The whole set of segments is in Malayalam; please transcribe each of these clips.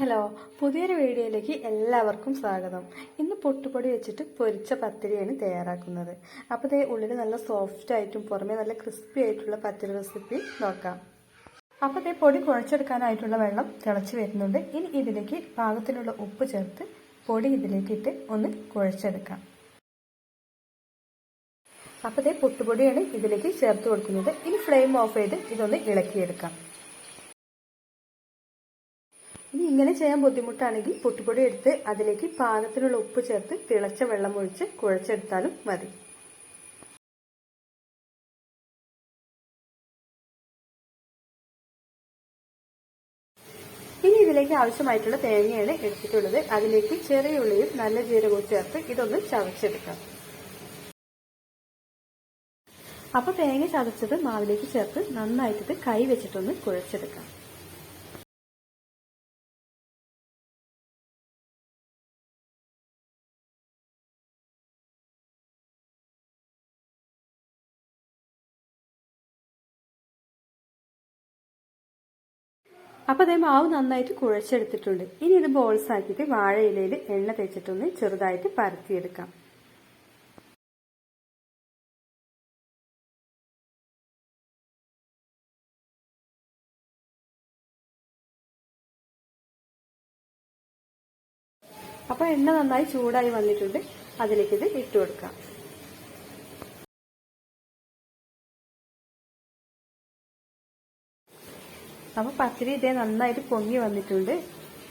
ഹലോ പുതിയൊരു വീഡിയോയിലേക്ക് എല്ലാവർക്കും സ്വാഗതം. ഇന്ന് പൊട്ടുപൊടി വെച്ചിട്ട് പൊരിച്ച പത്തിരിയാണ് തയ്യാറാക്കുന്നത്. അപ്പോൾ ഇതേ ഉള്ളിൽ നല്ല സോഫ്റ്റ് ആയിട്ടും പുറമേ നല്ല ക്രിസ്പി ആയിട്ടുള്ള പത്തിരി റെസിപ്പി നോക്കാം. അപ്പോൾ ഇതേ പൊടി കുഴച്ചെടുക്കാനായിട്ടുള്ള വെള്ളം തിളച്ച് വരുന്നുണ്ട്. ഇനി ഇതിലേക്ക് പാകത്തിനുള്ള ഉപ്പ് ചേർത്ത് പൊടി ഇതിലേക്ക് ഇട്ട് ഒന്ന് കുഴച്ചെടുക്കാം. അപ്പോൾ ഇതേ പൊട്ടുപൊടിയാണ് ഇതിലേക്ക് ചേർത്ത് കൊടുക്കുന്നത്. ഇനി ഫ്ലെയിം ഓഫ് ചെയ്ത് ഇതൊന്ന് ഇളക്കിയെടുക്കാം. ഇനി ഇങ്ങനെ ചെയ്യാൻ ബുദ്ധിമുട്ടാണെങ്കിൽ പൊട്ടിപ്പൊടി എടുത്ത് അതിലേക്ക് പാകത്തിനുള്ള ഉപ്പ് ചേർത്ത് തിളച്ച വെള്ളം ഒഴിച്ച് കുഴച്ചെടുത്താലും മതി. ഇനി ഇതിലേക്ക് ആവശ്യമായിട്ടുള്ള തേങ്ങയാണ് എടുത്തിട്ടുള്ളത്. അതിലേക്ക് ചെറിയ ഉള്ളിയും നല്ല ജീരകവും ചേർത്ത് ഇതൊന്ന് ചതച്ചെടുക്കാം. അപ്പൊ തേങ്ങ ചതച്ചത് മാവിലേക്ക് ചേർത്ത് നന്നായിട്ട് കൈ വെച്ചിട്ടൊന്ന് കുഴച്ചെടുക്കാം. അപ്പോൾ അതേ മാവ് നന്നായിട്ട് കുഴച്ചെടുത്തിട്ടുണ്ട്. ഇനി ഇത് ബോൾസ് ആക്കിയിട്ട് വാഴയിലയിൽ എണ്ണ തേച്ചിട്ടൊന്ന് ചെറുതായിട്ട് പരത്തിയെടുക്കാം. അപ്പോൾ എണ്ണ നന്നായി ചൂടായി വന്നിട്ടുണ്ട്. അതിലേക്ക് ഇത് ഇട്ട് കൊടുക്കാം. അപ്പോൾ പത്തിരി ഇതേ നന്നായിട്ട് പൊങ്ങി വന്നിട്ടുണ്ട്.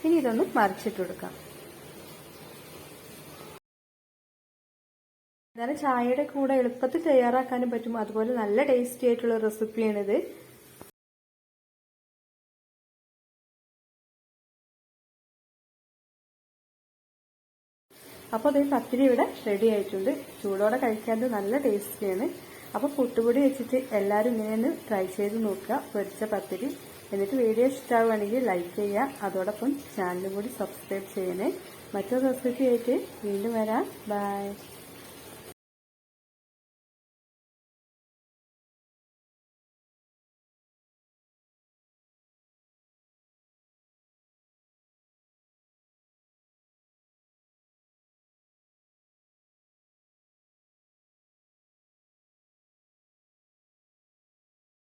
ഇനി ഇതൊന്ന് മറിച്ചിട്ട് കൊടുക്കാം. എന്നാലും ചായയുടെ കൂടെ എളുപ്പത്തിൽ തയ്യാറാക്കാനും പറ്റും. അതുപോലെ നല്ല ടേസ്റ്റി ആയിട്ടുള്ള റെസിപ്പിയാണിത് അപ്പോൾ അതേ പത്തിരി ഇവിടെ റെഡി ആയിട്ടുണ്ട്. ചൂടോടെ കഴിക്കാൻ നല്ല ടേസ്റ്റിയാണ് അപ്പോൾ പുട്ടുപൊടി വെച്ചിട്ട് എല്ലാവരും ഇങ്ങനെ ട്രൈ ചെയ്ത് നോക്കുക. പൊരിച്ച പത്തിരി. എന്നിട്ട് വീഡിയോ ഇഷ്ടമാവുകയാണെങ്കിൽ ലൈക്ക് ചെയ്യുക. അതോടൊപ്പം ചാനലും കൂടി സബ്സ്ക്രൈബ് ചെയ്യണേ. മറ്റൊരു റെസിപ്പി ആയിട്ട് വീണ്ടും വരാം. ബൈ